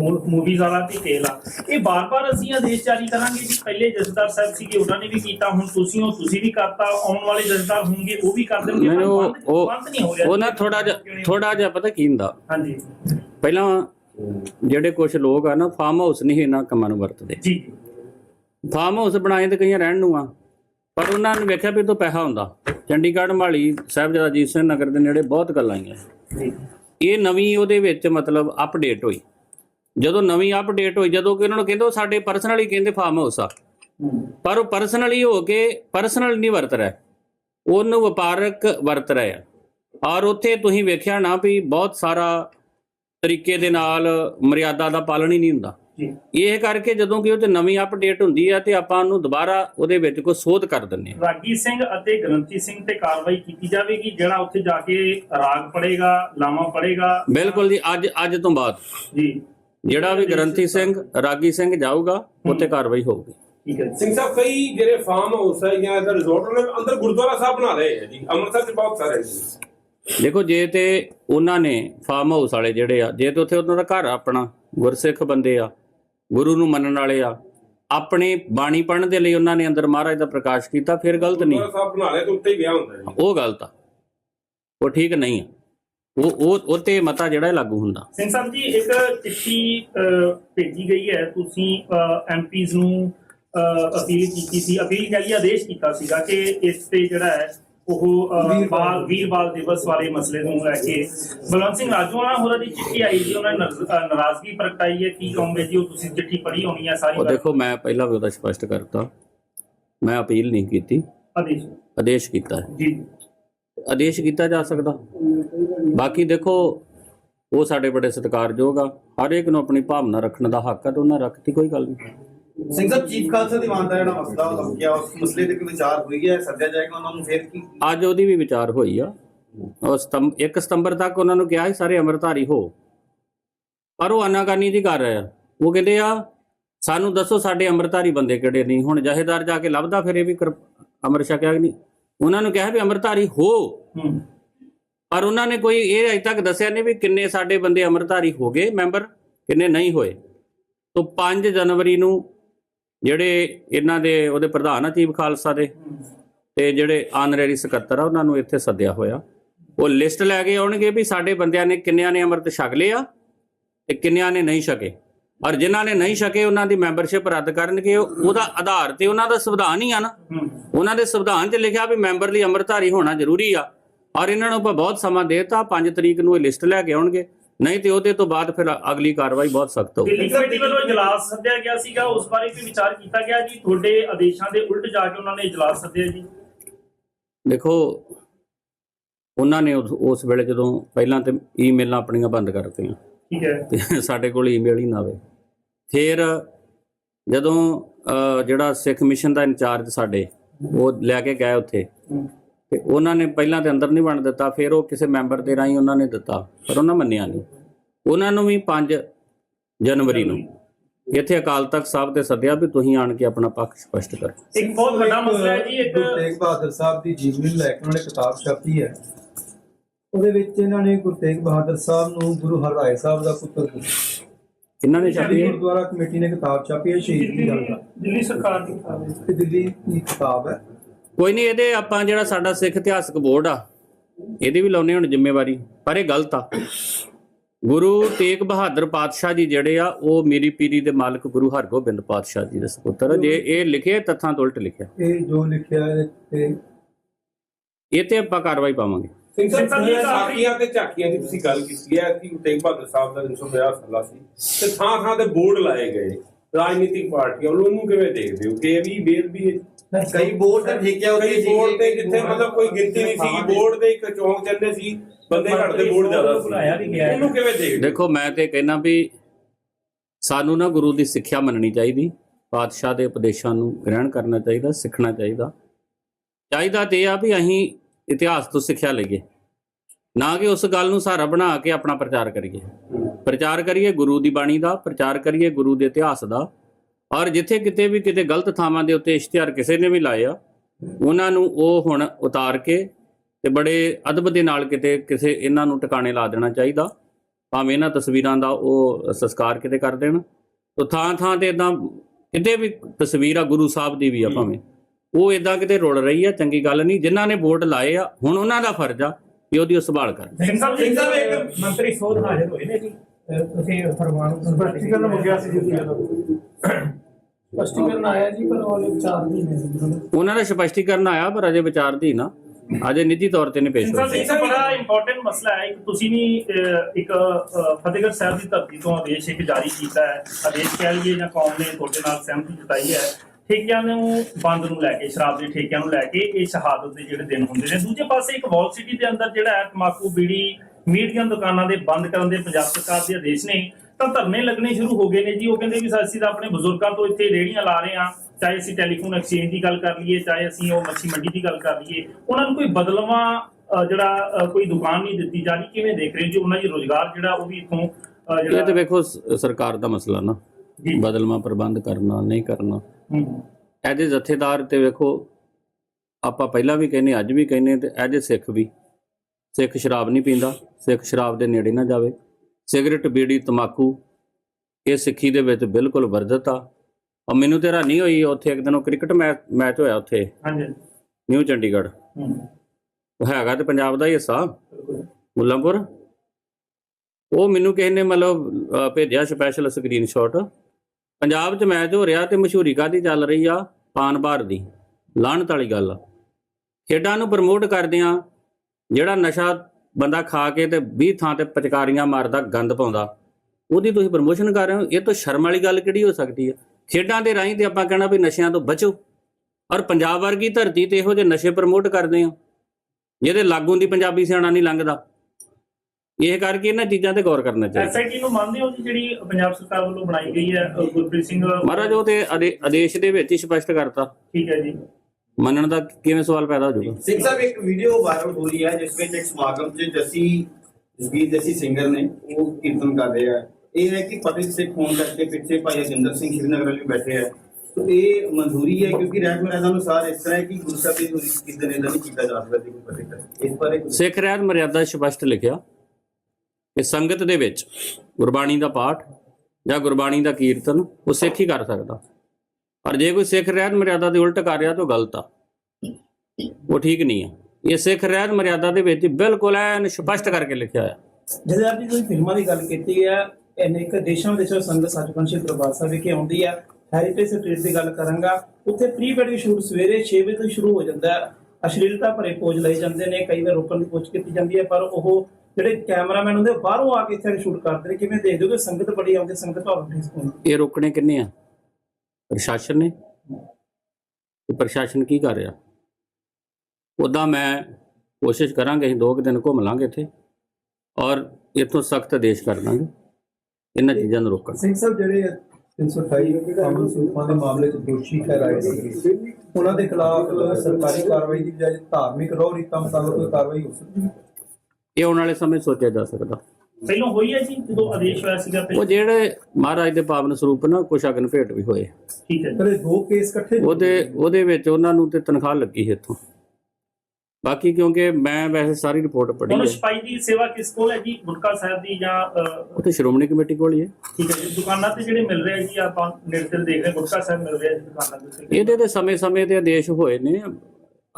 Movies ਵਾਲਾ ਤੇ ਤੇਲ ਆ। ਇਹ ਬਾਰ-ਬਾਰ ਅਸੀਂ ਆਦੇਸ਼ ਜਾਰੀ ਕਰਾਂਗੇ ਜੀ। ਪਹਿਲੇ ਜਥੇਦਾਰ ਸਾਹਿਬ ਸੀਗੇ ਉਹਨਾਂ ਨੇ ਵੀ ਕੀਤਾ ਹੁਣ ਤੁਸੀਂ ਹੋ ਤੁਸੀਂ ਵੀ ਕਰਤਾ ਆਉਣ ਵਾਲੇ ਜਥੇਦਾਰ ਹੋਣਗੇ ਉਹ ਵੀ ਕਰ ਦੇਣਗੇ ਪਰ ਬੰਦ- ਨਹੀਂ ਹੋ ਰਿਹਾ ਉਹ ਨਾ ਥੋੜਾ ਜਿਹਾ ਥੋੜਾ ਜਿਹਾ ਪਤਾ ਕੀ ਹੁੰਦਾ? ਹਾਂਜੀ। ਪਹਿਲਾਂ ਜਿਹੜੇ ਕੁਝ ਲੋਕ ਆ ਨਾ ਫਾਰਮ ਹਾਊਸ ਨਹੀਂ ਇਹਨਾਂ ਕੰਮਾਂ ਨੂੰ ਵਰਤਦੇ। ਜੀ। ਫਾਰਮ ਹਾਊਸ ਬਣਾਏ ਤੇ ਕਈਆਂ ਰਹਿਣ ਨੂੰ ਆ। ਪਰ ਉਹਨਾਂ ਨੇ ਵੇਖਿਆ ਵੀ ਤੋਂ ਪੈਸਾ ਹੁੰਦਾ। ਚੰਡੀਗੜ੍ਹ ਮਾਲੀ ਸਾਹਿਬਜ਼ਾਦਾ ਅਜੀਤ ਸਿੰਘ ਨਗਰ ਦੇ ਨੇੜੇ ਬਹੁਤ ਗੱਲਾਂ ਆਈਆਂ। ਜੀ। ਇਹ ਨਵੀਂ ਉਹਦੇ ਵਿੱਚ ਮਤਲਬ ਅਪਡੇਟ ਹੋਈ। ਜਦੋਂ ਨਵੀਂ ਅਪਡੇਟ ਹੋਈ ਜਦੋਂ ਕਿ ਉਹਨਾਂ ਨੂੰ ਕਹਿੰਦੇ ਸਾਡੇ ਪਰਸਨਲੀ ਕਹਿੰਦੇ ਫਾਰਮ ਹਾਊਸ ਆ। ਪਰ ਉਹ ਪਰਸਨਲੀ ਹੋ ਕੇ ਪਰਸਨਲ ਨਹੀਂ ਵਰਤ ਰਿਹਾ। ਉਹਨੂੰ ਵਪਾਰਕ ਵਰਤ ਰਿਹਾ ਔਰ ਉੱਥੇ ਤੁਸੀਂ ਵੇਖਿਆ ਨਾ ਵੀ ਬਹੁਤ ਸਾਰਾ ਤਰੀਕੇ ਦੇ ਨਾਲ ਮਰਿਆਦਾ ਦਾ ਪਾਲਣ ਹੀ ਨਹੀਂ ਹੁੰਦਾ। ਜੀ। ਇਹ ਕਰਕੇ ਜਦੋਂ ਕਿ ਉਹ ਤੇ ਨਵੀਂ ਅਪਡੇਟ ਹੁੰਦੀ ਆ ਤੇ ਆਪਾਂ ਉਹਨੂੰ ਦੁਬਾਰਾ ਉਹਦੇ ਵਿੱਚ ਕੋਈ ਸੋਧ ਕਰ ਦਿੰਨੇ ਆ। ਰਾਗੀ ਸਿੰਘ ਅਤੇ ਗ੍ਰੰਥੀ ਸਿੰਘ ਤੇ ਕਾਰਵਾਈ ਕੀਤੀ ਜਾਵੇਗੀ ਜਿਹੜਾ ਉੱਥੇ ਜਾ ਕੇ ਰਾਗ ਪੜੇਗਾ ਲਾਮਾ ਪੜੇਗਾ ਬਿਲਕੁਲ ਜੀ ਅੱਜ ਅੱਜ ਤੋਂ ਬਾਅਦ। ਜੀ। ਜਿਹੜਾ ਵੀ ਗ੍ਰੰਥੀ ਸਿੰਘ ਰਾਗੀ ਸਿੰਘ ਜਾਊਗਾ ਉੱਥੇ ਕਾਰਵਾਈ ਹੋਊਗੀ। ਠੀਕ ਹੈ। ਸਿੰਘ ਸਾਹਿਬ ਕਈ ਜਿਹੜੇ ਫਾਰਮ ਹਾਊਸ ਹੈ ਜਾਂ ਇਹਦਾ ਰਿਜ਼ੋਰਟ ਨੇ ਅੰਦਰ ਗੁਰਦੁਆਰਾ ਸਾਹਿਬ ਬਣਾ ਰਹੇ ਹੈ ਜੀ। ਅੰਮ੍ਰਿਤਸਰ 'ਚ ਬਹੁਤ ਸਾਰੇ ਦੇਖੋ ਜੇ ਤੇ ਉਹਨਾਂ ਨੇ ਫਾਰਮ ਹਾਊਸ ਵਾਲੇ ਜਿਹੜੇ ਆ ਜੇ ਤੇ ਉੱਥੇ ਉਹਨਾਂ ਦਾ ਘਰ ਆਪਣਾ ਗੁਰਸਿੱਖ ਬੰਦੇ ਆ ਗੁਰੂ ਨੂੰ ਮੰਨਣ ਵਾਲੇ ਆ ਆਪਣੇ ਬਾਣੀ ਪੜਨ ਦੇ ਲਈ ਉਹਨਾਂ ਨੇ ਅੰਦਰ ਮਹਾਰਾਜ ਦਾ ਪ੍ਰਕਾਸ਼ ਕੀਤਾ ਫਿਰ ਗਲਤ ਨਹੀਂ। ਗੁਰਦੁਆਰਾ ਸਾਹਿਬ ਬਣਾ ਲਿਆ ਤੇ ਉੱਤੇ ਹੀ ਵਿਆਹ ਹੁੰਦਾ ਜੀ। ਉਹ ਗਲਤ ਆ। ਉਹ ਠੀਕ ਨਹੀਂ ਆ। ਉਹ ਉਹ ਉਹ ਤੇ ਮਤਾ ਜਿਹੜਾ ਇਹ ਲਾਗੂ ਹੁੰਦਾ। ਸਿੰਘ ਸਾਹਿਬ ਜੀ ਇੱਕ ਚਿੱਠੀ ਭੇਜੀ ਗਈ ਹੈ। ਤੁਸੀਂ ਐਮਪੀਜ਼ ਨੂੰ ਅਪੀਲ ਕੀਤੀ ਸੀ। ਅਪੀਲ ਕਹਿ ਲਈ ਆਦੇਸ਼ ਕੀਤਾ ਸੀਗਾ ਕਿ ਇਸ ਤੇ ਜਿਹੜਾ ਹੈ ਉਹ ਬਾਲ ਵੀਰ ਬਾਲ ਦਿਵਸ ਵਾਲੇ ਮਸਲੇ ਨੂੰ ਲੈ ਕੇ। ਬਲਵੰਤ ਸਿੰਘ ਰਾਜੂਆਣਾ ਹੋਰਾਂ ਦੀ ਚਿੱਠੀ ਆਈ ਜੀ ਉਹਨਾਂ ਨੇ ਨਾਰਾਜ਼ਗੀ ਪ੍ਰਗਟਾਈ ਹੈ। ਕੀ ਕਹੋਗੇ ਜੀ ਉਹ ਤੁਸੀਂ ਚਿੱਠੀ ਪੜ੍ਹੀ ਹੋਣੀ ਹੈ ਸਾਰੀ ਉਹ। ਦੇਖੋ ਮੈਂ ਪਹਿਲਾਂ ਵੀ ਉਹਦਾ ਸਪਸ਼ਟ ਕਰਤਾ। ਮੈਂ ਅਪੀਲ ਨਹੀਂ ਕੀਤੀ। ਆਦੇਸ਼। ਆਦੇਸ਼ ਕੀਤਾ ਹੈ। ਜੀ। ਆਦੇਸ਼ ਕੀਤਾ ਜਾ ਸਕਦਾ। ਬਾਕੀ ਦੇਖੋ ਉਹ ਸਾਡੇ ਬੜੇ ਸਤਿਕਾਰਯੋਗ ਆ। ਹਰ ਇੱਕ ਨੂੰ ਆਪਣੀ ਭਾਵਨਾ ਰੱਖਣ ਦਾ ਹੱਕ ਆ ਤੇ ਉਹਨਾਂ ਰੱਖਤੀ ਕੋਈ ਗੱਲ ਨਹੀਂ। ਸਿੰਘ ਸਾਹਿਬ ਚੀਫ ਖਾਲਸਾ ਦਾ ਜਿਹੜਾ ਮਸਲਾ ਉਹ ਕਿਆ ਉਸ ਮਸਲੇ ਤੇ ਕੋਈ ਵਿਚਾਰ ਹੋਈ ਹੈ? ਸੱਦਿਆ ਜਾਏਗਾ ਉਹਨਾਂ ਨੂੰ ਫਿਰ ਕੀ? ਅੱਜ ਉਹਦੀ ਵੀ ਵਿਚਾਰ ਹੋਈ ਆ। ਉਹ ਸਤੰਬ 1 ਸਤੰਬਰ ਤੱਕ ਉਹਨਾਂ ਨੂੰ ਕਿਹਾ ਸੀ ਸਾਰੇ ਅੰਮ੍ਰਿਤਧਾਰੀ ਹੋ। ਪਰ ਉਹ ਅਨਾਕਾਨੀ ਦੀ ਕਰ ਰਹੇ ਉਹ ਕਹਿੰਦੇ ਆ ਸਾਨੂੰ ਦੱਸੋ ਸਾਡੇ ਅੰਮ੍ਰਿਤਧਾਰੀ ਬੰਦੇ ਕਿਹੜੇ ਨਹੀਂ ਹੁਣ ਜਹੇਦਾਰ ਜਾ ਕੇ ਲੱਭਦਾ ਫਿਰ ਇਹ ਵੀ ਕਰ- ਅੰਮ੍ਰਿਤ ਛਕਿਆ ਕਿ ਨਹੀਂ। ਉਹਨਾਂ ਨੂੰ ਕਿਹਾ ਵੀ ਅੰਮ੍ਰਿਤਧਾਰੀ ਹੋ। ਹੂੰ। ਪਰ ਉਹਨਾਂ ਨੇ ਕੋਈ ਇਹ ਅਜੇ ਤੱਕ ਦੱਸਿਆ ਨਹੀਂ ਵੀ ਕਿੰਨੇ ਸਾਡੇ ਬੰਦੇ ਅੰਮ੍ਰਿਤਧਾਰੀ ਹੋ ਗਏ ਮੈਂਬਰ ਕਿੰਨੇ ਨਹੀਂ ਹੋਏ। ਤੋਂ 5 ਜਨਵਰੀ ਨੂੰ ਜਿਹੜੇ ਇਹਨਾਂ ਦੇ ਉਹਦੇ ਪ੍ਰਧਾਨ ਚੀਫ ਖਾਲਸਾ ਦੇ ਤੇ ਜਿਹੜੇ ਆਨਰੇਰੀ ਸਕੱਤਰ ਆ ਉਹਨਾਂ ਨੂੰ ਇੱਥੇ ਸੱਦਿਆ ਹੋਇਆ। ਉਹ ਲਿਸਟ ਲੈ ਕੇ ਆਉਣਗੇ ਵੀ ਸਾਡੇ ਬੰਦਿਆਂ ਨੇ ਕਿੰਨਿਆਂ ਨੇ ਅੰਮ੍ਰਿਤ ਛਕ ਲਿਆ ਤੇ ਕਿੰਨਿਆਂ ਨੇ ਨਹੀਂ ਛਕੇ। ਔਰ ਜਿਨ੍ਹਾਂ ਨੇ ਨਹੀਂ ਛਕੇ ਉਹਨਾਂ ਦੀ ਮੈਂਬਰਸ਼ਿਪ ਰੱਦ ਕਰਨਗੇ। ਉਹ- ਉਹਦਾ ਆਧਾਰ ਤੇ ਉਹਨਾਂ ਦਾ ਸੰਵਿਧਾਨ ਹੀ ਆ ਨਾ। ਉਹਨਾਂ ਦੇ ਸੰਵਿਧਾਨ 'ਚ ਲਿਖਿਆ ਵੀ ਮੈਂਬਰ ਲਈ ਅੰਮ੍ਰਿਤਧਾਰੀ ਹੋਣਾ ਜ਼ਰੂਰੀ ਆ। ਔਰ ਇਹਨਾਂ ਨੂੰ ਆਪਾਂ ਬਹੁਤ ਸਮਾਂ ਦੇਤਾ 5 ਤਰੀਕ ਨੂੰ ਇਹ ਲਿਸਟ ਲੈ ਕੇ ਆਉਣਗੇ। ਨਹੀਂ ਤੇ ਉਹਦੇ ਤੋਂ ਬਾਅਦ ਫਿਰ ਅਗਲੀ ਕਾਰਵਾਈ ਬਹੁਤ ਸਖਤ ਹੋਊਗੀ। ਦਿੱਲੀ ਕਮੇਟੀ ਵੱਲੋਂ ਇਜਲਾਸ ਸੱਦਿਆ ਗਿਆ ਸੀਗਾ। ਉਸ ਬਾਰੇ ਵੀ ਵਿਚਾਰ ਕੀਤਾ ਗਿਆ ਜੀ। ਤੁਹਾਡੇ ਆਦੇਸ਼ਾਂ ਦੇ ਉਲਟ ਜਾ ਕੇ ਉਹਨਾਂ ਨੇ ਇਜਲਾਸ ਸੱਦਿਆ ਜੀ। ਦੇਖੋ ਉਹਨਾਂ ਨੇ ਉਸ ਵੇਲੇ ਜਦੋਂ ਪਹਿਲਾਂ ਤੇ ਈਮੇਲਾਂ ਆਪਣੀਆਂ ਬੰਦ ਕਰਤੀਆਂ ਠੀਕ ਹੈ। ਤੇ ਸਾਡੇ ਕੋਲ ਈਮੇਲ ਹੀ ਨਾ ਆਵੇ। ਫਿਰ ਜਦੋਂ ਜਿਹੜਾ ਸਿੱਖ ਮਿਸ਼ਨ ਦਾ ਇੰਚਾਰਜ ਸਾਡੇ ਉਹ ਲੈ ਕੇ ਗਏ ਉੱਥੇ। ਤੇ ਉਹਨਾਂ ਨੇ ਪਹਿਲਾਂ ਤੇ ਅੰਦਰ ਨਹੀਂ ਵਣ ਦਿੱਤਾ ਫਿਰ ਉਹ ਕਿਸੇ ਮੈਂਬਰ ਦੇ ਰਾਹੀਂ ਉਹਨਾਂ ਨੇ ਦਿੱਤਾ ਪਰ ਉਹਨਾਂ ਮੰਨਿਆ ਨਹੀਂ। ਉਹਨਾਂ ਨੂੰ ਵੀ 5 ਜਨਵਰੀ ਨੂੰ। ਇੱਥੇ ਅਕਾਲ ਤਖਤ ਸਾਹਿਬ ਤੇ ਸੱਦਿਆ ਵੀ ਤੁਸੀਂ ਆਣ ਕੇ ਆਪਣਾ ਪੱਖ ਸਪਸ਼ਟ ਕਰੋ। ਇੱਕ ਬਹੁਤ ਵੱਡਾ ਮਸਲਾ ਹੈ ਜੀ ਇੱਕ ਗੁਰੂ ਤੇਗ ਬਹਾਦਰ ਸਾਹਿਬ ਦੀ ਜੀਵਨੀ ਨੂੰ ਲੈ ਕੇ ਉਹਨਾਂ ਨੇ ਕਿਤਾਬ ਛਾਪੀ ਹੈ। ਉਹਦੇ ਵਿੱਚ ਇਹਨਾਂ ਨੇ ਗੁਰੂ ਤੇਗ ਬਹਾਦਰ ਸਾਹਿਬ ਨੂੰ ਗੁਰੂ ਹਰਰਾਏ ਸਾਹਿਬ ਦਾ ਪੁੱਤਰ ਦੱਸਿਆ ਇਹਨਾਂ ਨੇ ਛਾਪੀ ਹੈ? ਗੁਰਦੁਆਰਾ ਕਮੇਟੀ ਨੇ ਕਿਤਾਬ ਛਾਪੀ ਹੈ ਸ਼ਹੀਦ ਦੀ ਗੱਲ ਦਾ ਦਿੱਲੀ ਸਰਕਾਰ ਦੀ ਕਿਤਾਬ ਹੈ। ਤੇ ਦਿੱਲੀ ਦੀ ਕਿਤਾਬ ਹੈ। ਕੋਈ ਨਹੀਂ ਇਹਦੇ ਆਪਾਂ ਜਿਹੜਾ ਸਾਡਾ ਸਿੱਖ ਇਤਿਹਾਸਕ ਬੋਰਡ ਆ ਇਹਦੀ ਵੀ ਲਾਉਨੇ ਹੁਣ ਜ਼ਿੰਮੇਵਾਰੀ ਪਰ ਇਹ ਗਲਤ ਆ। ਗੁਰੂ ਤੇਗ ਬਹਾਦਰ ਪਾਤਸ਼ਾਹ ਜੀ ਜਿਹੜੇ ਆ ਉਹ ਮੇਰੀ ਪੀਰੀ ਦੇ ਮਾਲਕ ਗੁਰੂ ਹਰਗੋਬਿੰਦ ਪਾਤਸ਼ਾਹ ਜੀ ਦੇ ਸੁਪੁੱਤਰ ਆ। ਜੇ ਇਹ ਲਿਖੇ ਤੱਥਾਂ ਤੋਂ ਉਲਟ ਲਿਖਿਆ। ਇਹ ਜੋ ਲਿਖਿਆ ਹੈ ਤੇ ਇਹ ਤੇ ਆਪਾਂ ਕਾਰਵਾਈ ਪਾਵਾਂਗੇ। ਸਿੰਘ ਸਾਹਿਬ ਸਿੰਘ ਸਾਹਿਬ ਜੀ, ਸਾਖੀਆਂ ਤੇ ਝਾਕੀਆਂ ਦੀ ਤੁਸੀਂ ਗੱਲ ਕੀਤੀ ਹੈ ਕਿ ਤੇਗ ਬਹਾਦਰ ਸਾਹਿਬ ਦਾ 350 ਸਾਲਾ ਸੀ ਤੇ ਥਾਂ ਥਾਂ ਤੇ ਬੋਰਡ ਲਾਏ ਗਏ। ਰਾਜਨੀਤਿਕ ਪਾਰਟੀਆਂ ਵੱਲੋਂ ਉਹਨੂੰ ਕਿਵੇਂ ਦੇਖਦੇ ਹੋ? ਕਿ ਇਹ ਵੀ ਬੇਅਦਬੀ ਹੈ? ਕਈ ਬੋਰਡ ਤੇ ਠੇਕਿਆ ਉੱਤੇ ਕਈ ਬੋਰਡ ਤੇ ਜਿੱਥੇ ਮਤਲਬ ਕੋਈ ਗਿਣਤੀ ਨਹੀਂ ਸੀ ਬੋਰਡ ਦੇ ਇੱਕ ਚੌਂਕ ਚੱਲਦੇ ਸੀ ਬੰਦੇ ਘੱਟ ਤੇ ਬੋਰਡ ਜ਼ਿਆਦਾ ਸੀ। ਹੈ। ਉਹਨੂੰ ਕਿਵੇਂ ਦੇਖਦੇ? ਹੋ? ਦੇਖੋ ਮੈਂ ਤੇ ਕਹਿਣਾ ਵੀ ਸਾਨੂੰ ਨਾ ਗੁਰੂ ਦੀ ਸਿੱਖਿਆ ਮੰਨਣੀ ਚਾਹੀਦੀ ਪਾਤਸ਼ਾਹ ਦੇ ਉਪਦੇਸ਼ਾਂ ਨੂੰ ਗ੍ਰਹਿਣ ਕਰਨਾ ਚਾਹੀਦਾ ਸਿੱਖਣਾ ਚਾਹੀਦਾ। ਚਾਹੀਦਾ ਤੇ ਇਹ ਆ ਵੀ ਅਸੀਂ ਇਤਿਹਾਸ ਤੋਂ ਸਿੱਖਿਆ ਲਈਏ। ਨਾ ਕਿ ਉਸ ਗੱਲ ਨੂੰ ਸਹਾਰਾ ਬਣਾ ਕੇ ਆਪਣਾ ਪ੍ਰਚਾਰ ਕਰੀਏ। ਪ੍ਰਚਾਰ ਕਰੀਏ ਗੁਰੂ ਦੀ ਬਾਣੀ ਦਾ ਪ੍ਰਚਾਰ ਕਰੀਏ ਗੁਰੂ ਦੇ ਇਤਿਹਾਸ ਦਾ। ਔਰ ਜਿੱਥੇ ਕਿਤੇ ਵੀ ਕਿਤੇ ਗਲਤ ਥਾਵਾਂ ਦੇ ਉੱਤੇ ਇਸ਼ਤਿਹਾਰ ਕਿਸੇ ਨੇ ਵੀ ਲਾਏ ਆ ਉਹਨਾਂ ਨੂੰ ਉਹ ਹੁਣ ਉਤਾਰ ਕੇ ਤੇ ਬੜੇ ਅਦਬ ਦੇ ਨਾਲ ਕਿਤੇ ਕਿਸੇ ਇਹਨਾਂ ਨੂੰ ਟਿਕਾਣੇ ਲਾ ਦੇਣਾ ਚਾਹੀਦਾ। ਭਾਵੇਂ ਇਹਨਾਂ ਤਸਵੀਰਾਂ ਦਾ ਉਹ ਸੰਸਕਾਰ ਕਿਤੇ ਕਰ ਦੇਣ। ਤੋ ਥਾਂ ਥਾਂ ਤੇ ਇਦਾਂ ਕਿਤੇ ਵੀ ਤਸਵੀਰ ਆ ਗੁਰੂ ਸਾਹਿਬ ਦੀ ਵੀ ਆ ਭਾਵੇਂ। ਉਹ ਇਦਾਂ ਕਿਤੇ ਰੁਲ ਰਹੀ ਆ ਚੰਗੀ ਗੱਲ ਨਹੀਂ। ਜਿਨ੍ਹਾਂ ਨੇ ਵੋਟ ਲਾਏ ਆ ਹੁਣ ਉਹਨਾਂ ਦਾ ਫਰਜ਼ ਆ ਕਿ ਉਹਦੀ ਉਹ ਸੰਭਾਲ ਕਰਨ ਸਿੰਘ ਸਾਹਿਬ ਸਿੰਘ ਸਾਹਿਬ ਇੱਕ ਮੰਤਰੀ ਸੋਧ ਹਾਜ਼ਰ ਹੋਏ ਨੇ ਜੀ। ਤੁਸੀਂ ਫਰਮਾਨ ਸਪਸ਼ਟੀਕਰਨ ਹੋ। ਗਿਆ ਸੀ ਜੀ ਸਪਸ਼ਟੀਕਰਨ ਆਇਆ ਜੀ ਪਰ ਉਹ ਵਿਚਾਰ ਨਹੀਂ ਨੇ ਉਹਨਾਂ ਦਾ ਸਪਸ਼ਟੀਕਰਨ ਆਇਆ ਪਰ ਅਜੇ ਵਿਚਾਰਦੀ ਨਾ। ਅਜੇ ਨਿੱਜੀ ਤੌਰ ਤੇ ਨਹੀਂ ਪੇਸ਼ ਸਿੰਘ ਹੋਇਆ ਸਾਹਿਬ ਇੱਕ ਬੜਾ ਇੰਪੋਰਟੈਂਟ ਮਸਲਾ ਹੈ। ਇੱਕ ਤੁਸੀਂ ਵੀ ਇੱਕ ਫਤਿਹਗੜ੍ਹ ਸਾਹਿਬ ਦੀ ਧਰਤੀ ਤੋਂ ਆਦੇਸ਼ ਇੱਕ ਜਾਰੀ ਕੀਤਾ ਹੈ। ਆਦੇਸ਼ ਕਹਿ ਲਈਏ ਜਾਂ ਕੌਮ ਨੇ ਤੁਹਾਡੇ ਨਾਲ ਸਹਿਮਤੀ ਜਤਾਈ ਹੈ। ਠੇਕਿਆਂ ਨੂੰ ਬੰਦ ਨੂੰ ਲੈ ਕੇ, ਸ਼ਰਾਬ ਦੇ ਠੇਕਿਆਂ ਨੂੰ ਲੈ ਕੇ ਇਹ ਸ਼ਹਾਦਤ ਦੇ ਜਿਹੜੇ ਦਿਨ ਹੁੰਦੇ ਨੇ। ਦੂਜੇ ਪਾਸੇ ਇੱਕ ਵਾਲ ਸਿਟੀ ਦੇ ਅੰਦਰ ਜਿਹੜਾ ਹੈ, ਤਮਾਕੂ, ਬੀੜੀ, ਮੀਟ ਦੀਆਂ ਦੁਕਾਨਾਂ ਦੇ ਬੰਦ ਕਰਨ ਦੇ ਪੰਜਾਬ ਸਰਕਾਰ ਦੇ ਆਦੇਸ਼ ਨੇ, ਤਾਂ ਧਰਨੇ ਲੱਗਣੇ ਸ਼ੁਰੂ ਹੋ ਗਏ ਨੇ ਜੀ। ਉਹ ਕਹਿੰਦੇ ਵੀ ਅਸੀਂ ਤਾਂ ਆਪਣੇ ਬਜ਼ੁਰਗਾਂ ਤੋਂ ਇੱਥੇ ਰੇਹੜੀਆਂ ਲਾ ਰਹੇ ਹਾਂ। ਚਾਹੇ ਅਸੀਂ ਟੈਲੀਫੋਨ ਐਕਸਚੇਂਜ ਦੀ ਗੱਲ ਕਰ ਲਈਏ, ਚਾਹੇ ਅਸੀਂ ਉਹ ਮੱਛੀ ਮੰਡੀ ਦੀ ਗੱਲ ਕਰ ਲਈਏ। ਉਹਨਾਂ ਨੂੰ ਕੋਈ ਬਦਲਵਾਂ ਜਿਹੜਾ ਕੋਈ ਦੁਕਾਨ ਨਹੀਂ ਦਿੱਤੀ ਜਾ ਰਹੀ। ਕਿਵੇਂ ਦੇਖ ਰਹੇ ਜੀ? ਉਹਨਾਂ ਦੀ ਰੋਜ਼ਗਾਰ ਜਿਹੜਾ ਉਹ ਵੀ ਇਥੋਂ ਇਹ ਤੇ ਵੇਖੋ ਸਰਕਾਰ ਦਾ ਮਸਲਾ ਨਾ। ਬਦਲਵਾ ਪ੍ਰਬੰਧ ਕਰਨਾ ਨਹੀਂ ਕਰਨਾ। ਐਜੇ ਜਥੇਦਾਰ ਤੇ ਵੇਖੋ ਆਪਾਂ ਪਹਿਲਾਂ ਵੀ ਕਹਿੰਨੇ ਅੱਜ ਵੀ ਕਹਿੰਨੇ ਤੇ ਐਜੇ ਸਿੱਖ ਵੀ ਸਿੱਖ ਸ਼ਰਾਬ ਨਹੀਂ ਪੀਂਦਾ ਸਿੱਖ ਸ਼ਰਾਬ ਦੇ ਨੇੜੇ ਨਾ ਜਾਵੇ। ਸਿਗਰਟ ਬੀੜੀ ਤਮਾਕੂ ਇਹ ਸਿੱਖੀ ਦੇ ਵਿੱਚ ਬਿਲਕੁਲ ਵਰਜਿਤ ਆ। ਔਰ ਮੈਨੂੰ ਤੇ ਹੈਰਾਨੀ ਹੋਈ ਉੱਥੇ ਇੱਕ ਦਿਨ ਉਹ ਕ੍ਰਿਕਟ ਮੈਚ ਮੈਚ ਹੋਇਆ ਉੱਥੇ। ਹਾਂਜੀ। ਨਿਊ ਚੰਡੀਗੜ੍ਹ। ਉਹ ਹੈਗਾ ਤੇ ਪੰਜਾਬ ਦਾ ਹੀ ਹਿੱਸਾ। ਮੁੱਲਾਂਪੁਰ। ਉਹ ਮੈਨੂੰ ਕਿਸੇ ਨੇ ਮਤਲਬ ਭੇਜਿਆ ਸਪੈਸ਼ਲ ਸਕਰੀਨਸ਼ਾਟ ਪੰਜਾਬ 'ਚ ਮੈਚ ਹੋ ਰਿਹਾ ਤੇ ਮਸ਼ਹੂਰੀ ਕਾਦੀ ਚੱਲ ਰਹੀ ਆ? ਪਾਨ ਭਾਰ ਦੀ। ਲਾਹਣਤ ਵਾਲੀ ਗੱਲ ਆ। ਖੇਡਾਂ ਨੂੰ ਪ੍ਰਮੋਟ ਕਰਦਿਆਂ ਜਿਹੜਾ ਨਸ਼ਾ ਬੰਦਾ ਖਾ ਕੇ ਤੇ 20 ਥਾਂ ਤੇ ਪਚਕਾਰੀਆਂ ਮਾਰਦਾ, ਗੰਦ ਪਾਉਂਦਾ, ਉਹਦੀ ਤੁਸੀਂ ਪ੍ਰਮੋਸ਼ਨ ਕਰ ਰਹੇ ਹੋ? ਇਹ ਤਾਂ ਸ਼ਰਮ ਵਾਲੀ ਗੱਲ ਕਿਹੜੀ ਹੋ ਸਕਦੀ ਆ? ਖੇਡਾਂ ਦੇ ਰਾਹੀਂ ਤੇ ਆਪਾਂ ਕਹਿਣਾ ਵੀ ਨਸ਼ਿਆਂ ਤੋਂ ਬਚੋ। ਔਰ ਪੰਜਾਬ ਵਰਗੀ ਧਰਤੀ ਤੇ ਇਹੋ ਜਿਹੇ ਨਸ਼ੇ ਪ੍ਰਮੋਟ ਕਰਦੇ ਆ ਜਿਹਦੇ ਲਾਗੂ ਦੀ ਪੰਜਾਬੀ ਸਿਆਣਾ ਨਹੀਂ ਲੰਘਦਾ। ਇਹ ਕਰਕੇ ਇਹਨਾਂ ਚੀਜ਼ਾਂ ਤੇ ਗੌਰ ਕਰਨਾ ਚਾਹੀਦਾ। ਐਸਆਈਟੀ ਨੂੰ ਮੰਨਦੇ ਹੋ ਜੀ ਜਿਹੜੀ ਪੰਜਾਬ ਸਰਕਾਰ ਵੱਲੋਂ ਬਣਾਈ ਗਈ ਹੈ ਗੁਰਪ੍ਰੀਤ ਸਿੰਘ ਮਹਾਰਾਜ ਉਹ ਤੇ ਆਦੇ- ਆਦੇਸ਼ ਦੇ ਵਿੱਚ ਹੀ ਸਪਸ਼ਟ ਕਰਤਾ। ਠੀਕ ਹੈ ਜੀ। ਮੰਨਣ ਦਾ ਕਿਵੇਂ ਸਵਾਲ ਪੈਦਾ ਹੋ ਜਾਊਗਾ? ਸਿੰਘ ਸਾਹਿਬ ਇੱਕ ਵੀਡੀਓ ਵਾਇਰਲ ਹੋ ਰਹੀ ਹੈ ਜਿਸ ਵਿੱਚ ਇੱਕ ਸਮਾਗਮ 'ਚ ਜੱਸੀ ਜਸਬੀਰ ਜੱਸੀ ਸਿੰਗਰ ਨੇ ਉਹ ਕੀਰਤਨ ਕਰ ਰਹੇ ਆ ਇਹ ਹੈ ਕਿ ਫਤਿਹ ਸਿੱਖ ਹੋਣ ਕਰਕੇ ਪਿੱਛੇ ਭਾਈ ਅਜਿੰਦਰ ਸਿੰਘ ਸ਼੍ਰੀਨਗਰ ਵਾਲੇ ਬੈਠੇ ਆ ਤੋ ਇਹ ਮਨਜ਼ੂਰੀ ਹੈ ਕਿਉਂਕਿ ਰਹਿਤ ਮਰਿਆਦਾ ਅਨੁਸਾਰ ਇਸ ਤਰ੍ਹਾਂ ਹੈ ਕਿ ਗੁਰੂ ਸਾਹਿਬ ਦੀ ਧੂਰੀ ਕਿਤੇ ਨੇ ਨਹੀਂ ਕੀਤਾ ਜਾ ਸਕਦਾ ਇਸ ਬਾਰੇ ਕੁਛ- ਸਿੱਖ ਰਹਿਤ ਮਰਿਆਦਾ ਸਪਸ਼ਟ ਲਿਖਿਆ। ਕਿ ਸੰਗਤ ਦੇ ਵਿੱਚ ਗੁਰਬਾਣੀ ਦਾ ਪਾਠ ਜਾਂ ਗੁਰਬਾਣੀ ਦਾ ਕੀਰਤਨ ਉਹ ਸਿੱਖ ਹੀ ਕਰ ਸਕਦਾ। ਪਰ ਜੇ ਕੋਈ ਸਿੱਖ ਰਹਿਤ ਮਰਿਆਦਾ ਦੇ ਉਲਟ ਕਰ ਰਿਹਾ ਤਾਂ ਉਹ ਗਲਤ ਆ। ਉਹ ਠੀਕ ਨਹੀਂ ਆ। ਇਹ ਸਿੱਖ ਰਹਿਤ ਮਰਿਆਦਾ ਦੇ ਵਿੱਚ ਬਿਲਕੁਲ ਐਨ ਸਪਸ਼ਟ ਕਰਕੇ ਲਿਖਿਆ ਹੋਇਆ। ਜਦੋਂ ਆਪ ਜੀ ਤੁਸੀਂ ਫਿਲਮਾਂ ਦੀ ਗੱਲ ਕੀਤੀ ਹੈ ਅਨੇਕ ਦੇਸ਼ਾਂ ਵਿੱਚ ਸੰਗਤ ਸੱਚਖੰਡ ਸ਼੍ਰੀ ਦਰਬਾਰ ਸਾਹਿਬ ਵਿਖੇ ਆਉਂਦੀ ਹੈ ਹੈਰੀਟੇਜ ਸਟਰੀਟ ਦੀ ਗੱਲ ਕਰਾਂਗਾ। ਉੱਥੇ ਪ੍ਰੀ ਵੈਡਿੰਗ ਸ਼ੂਟ ਸਵੇਰੇ 6 ਵਜੇ ਤੋਂ ਸ਼ੁਰੂ ਹੋ ਜਾਂਦਾ। ਅਸ਼ਲੀਲਤਾ ਭਰੇ ਪੋਜ ਲਏ ਜਾਂਦੇ ਨੇ ਕਈ ਵਾਰ ਰੋਕਣ ਦੀ ਕੋਸ਼ਿਸ਼ ਕੀਤੀ ਜਾਂਦੀ ਹੈ ਪਰ ਉਹ ਜਿਹੜੇ ਕੈਮਰਾਮੈਨ ਹੁੰਦੇ ਬਾਹਰੋਂ ਆ ਕੇ ਇੱਥੇ ਸ਼ੂਟ ਕਰਦੇ ਨੇ। ਕਿਵੇਂ ਦੇਖਦੇ ਹੋ ਕਿ ਸੰਗਤ ਬੜੀ ਆਉਂਦੀ ਸੰਗਤ ਭਾਵ ਠੇਸ ਪਾਉਂਦੀ ਇਹ ਰੋਕਣੇ ਕਿੰਨੇ ਆ? ਪ੍ਰਸ਼ਾਸਨ ਨੇ? ਤੇ ਪ੍ਰਸ਼ਾਸਨ ਕੀ ਕਰ ਰਿਹਾ? ਉਦਾਂ ਮੈਂ ਕੋਸ਼ਿਸ਼ ਕਰਾਂਗੇ ਅਸੀਂ ਦੋ ਕੁ ਦਿਨ ਘੁੰਮ ਲਾਂਗੇ ਇੱਥੇ ਔਰ ਇੱਥੋਂ ਸਖਤ ਆਦੇਸ਼ ਕਰ ਦਾਂਗੇ ਇਹਨਾਂ ਚੀਜ਼ਾਂ ਨੂੰ ਰੋਕਣ। ਸਿੰਘ ਸਾਹਿਬ ਜਿਹੜੇ 328 ਕਾਨੂੰਨ ਸਰੂਪਾਂ ਦੇ ਮਾਮਲੇ 'ਚ ਦੋਸ਼ੀ ਠਹਿਰਾਏ ਸੀ ਉਹਨਾਂ ਦੇ ਖਿਲਾਫ ਸਰਕਾਰੀ ਕਾਰਵਾਈ ਦੀ ਬਜਾਏ ਧਾਰਮਿਕ ਰੋਹ ਰੀਤਾਂ ਮੁਤਾਬਕ ਕੋਈ ਕਾਰਵਾਈ ਹੋ ਸਕਦੀ ਹੈ। ਇਹ ਆਉਣ ਵਾਲੇ ਸਮੇਂ ਸੋਚਿਆ ਜਾ ਸਕਦਾ। ਪਹਿਲਾਂ ਹੋਈ ਹੈ ਜੀ ਜਦੋਂ ਆਦੇਸ਼ ਹੋਇਆ ਸੀਗਾ ਉਹ ਪਹਿਲਾਂ ਜਿਹੜੇ ਮਹਾਰਾਜ ਦੇ ਪਾਵਨ ਸਰੂਪ ਨਾ ਕੁਛ ਅਗਨ ਭੇਟ ਵੀ ਹੋਏ। ਠੀਕ ਹੈ ਜੀ। ਪਰ ਇਹ ਦੋ ਕੇਸ ਇਕੱਠੇ ਉਹਦੇ ਉਹਦੇ ਵਿੱਚ ਉਹਨਾਂ ਨੂੰ ਤੇ ਤਨਖਾਹ ਲੱਗੀ ਸੀ ਇੱਥੋਂ। ਬਾਕੀ ਕਿਉਂਕਿ ਮੈਂ ਵੈਸੇ ਸਾਰੀ ਰਿਪੋਰਟ ਪੜ੍ਹੀ ਹੁਣ ਹੈ। ਸਿਪਾਹੀ ਦੀ ਸੇਵਾ ਕਿਸ ਕੋਲ ਹੈ ਜੀ? ਗੁਰਕਾ ਸਾਹਿਬ ਦੀ ਜਾਂ ਉਹ ਤੇ ਸ਼੍ਰੋਮਣੀ ਕਮੇਟੀ ਕੋਲ ਹੀ ਹੈ। ਠੀਕ ਹੈ ਜੀ। ਦੁਕਾਨਾਂ ਤੇ ਜਿਹੜੇ ਮਿਲ ਰਹੇ ਜੀ ਆਪਾਂ ਤੇ ਦੇਖ ਰਹੇ ਗੁਰਕਾ ਸਾਹਿਬ ਮਿਲ ਰਿਹਾ ਜੀ ਦੁਕਾਨਾਂ ਦੇ ਉੱਤੇ। ਇਹਦੇ ਤੇ ਸਮੇਂ-ਸਮੇਂ ਤੇ ਆਦੇਸ਼ ਹੋਏ ਨੇ।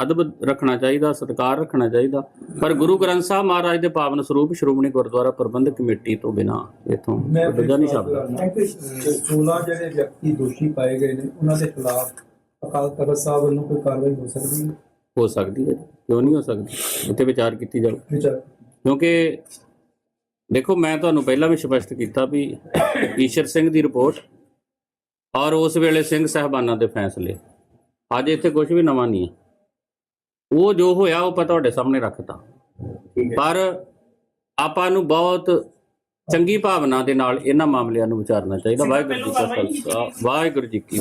ਅਦਬ ਰੱਖਣਾ ਚਾਹੀਦਾ ਸਤਿਕਾਰ ਰੱਖਣਾ ਚਾਹੀਦਾ। ਪਰ ਗੁਰੂ ਗ੍ਰੰਥ ਸਾਹਿਬ ਮਹਾਰਾਜ ਦੇ ਪਾਵਨ ਸਰੂਪ ਸ਼੍ਰੋਮਣੀ ਗੁਰਦੁਆਰਾ ਪ੍ਰਬੰਧਕ ਕਮੇਟੀ ਤੋਂ ਬਿਨਾ ਇਥੋਂ ਦੂਜਾ ਨਹੀਂ ਛੱਡਦਾ 16 ਜਿਹੜੇ ਵਿਅਕਤੀ ਦੋਸ਼ੀ ਪਾਏ ਗਏ ਨੇ ਉਹਨਾਂ ਦੇ ਖਿਲਾਫ ਅਕਾਲ ਤਖਤ ਸਾਹਿਬ ਵੱਲੋਂ ਕੋਈ ਕਾਰਵਾਈ ਹੋ ਸਕਦੀ ਹੈ? ਹੋ ਸਕਦੀ ਹੈ ਕਿਉਂ ਨਹੀਂ ਹੋ ਸਕਦੀ? ਇੱਥੇ ਵਿਚਾਰ ਕੀਤੀ ਜਾਓ ਵਿਚਾਰ। ਕਿਉਂਕਿ ਦੇਖੋ ਮੈਂ ਤੁਹਾਨੂੰ ਪਹਿਲਾਂ ਵੀ ਸਪਸ਼ਟ ਕੀਤਾ ਵੀ ਈਸ਼ਰ ਸਿੰਘ ਦੀ ਰਿਪੋਰਟ ਔਰ ਉਸ ਵੇਲੇ ਸਿੰਘ ਸਾਹਿਬਾਨਾਂ ਦੇ ਫੈਸਲੇ। ਅੱਜ ਇੱਥੇ ਕੁਝ ਵੀ ਨਵਾਂ ਨਹੀਂ ਹੈ। ਉਹ ਜੋ ਹੋਇਆ ਉਹ ਪਤਾ ਤੁਹਾਡੇ ਸਾਹਮਣੇ ਰੱਖਤਾ। ਪਰ ਆਪਾਂ ਨੂੰ ਬਹੁਤ ਚੰਗੀ ਭਾਵਨਾ ਦੇ ਨਾਲ ਇਹਨਾਂ ਮਾਮਲਿਆਂ ਨੂੰ ਵਿਚਾਰਨਾ ਚਾਹੀਦਾ। ਵਾਹਿਗੁਰੂ ਜੀ ਕਾ ਖਾਲਸਾ। ਵਾਹਿਗੁਰੂ ਜੀ ਕੀ